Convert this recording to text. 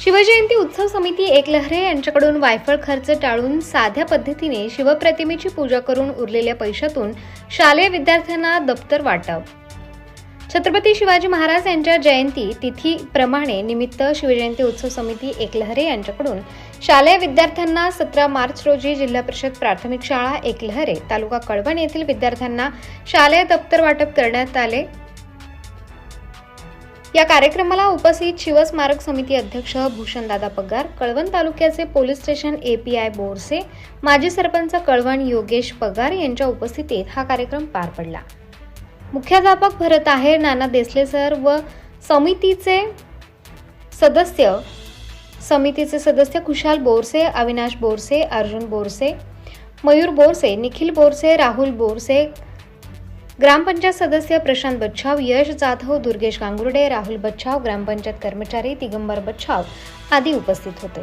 शिवजयंती उत्सव समिती एकलहरे यांच्याकडून वायफळ खर्च टाळून साध्या पद्धतीने शिवप्रतिमेची पूजा करून उरलेल्या पैशातून शालेय विद्यार्थ्यांना दप्तर वाटप. छत्रपती शिवाजी महाराज यांच्या जयंती तिथीप्रमाणे निमित्त शिवजयंती उत्सव समिती एकलहरे यांच्याकडून शालेय विद्यार्थ्यांना सतरा मार्च रोजी जिल्हा परिषद प्राथमिक शाळा एकलहरे तालुका कळवण येथील विद्यार्थ्यांना शालेय दप्तर वाटप करण्यात आले. या कार्यक्रमाला उपस्थित शिवस्मारक समिती अध्यक्ष भूषणदादा पगार कळवण तालुक्याचे पोलीस स्टेशन एपीआय बोरसे माजी सरपंच कळवण योगेश पगार यांच्या उपस्थितीत हा कार्यक्रम पार पडला. मुख्याध्यापक भरत आहेर नाना देसले सर व समितीचे सदस्य समितीचे सदस्य खुशाल बोरसे अविनाश बोरसे अर्जुन बोरसे मयूर बोरसे निखिल बोरसे राहुल बोरसे ग्रामपंचायत सदस्य प्रशांत बच्छाव यश जाधव दुर्गेश गांगुर्डे राहुल बच्छाव ग्रामपंचायत कर्मचारी दिगंबर बच्छाव आदी उपस्थित होते.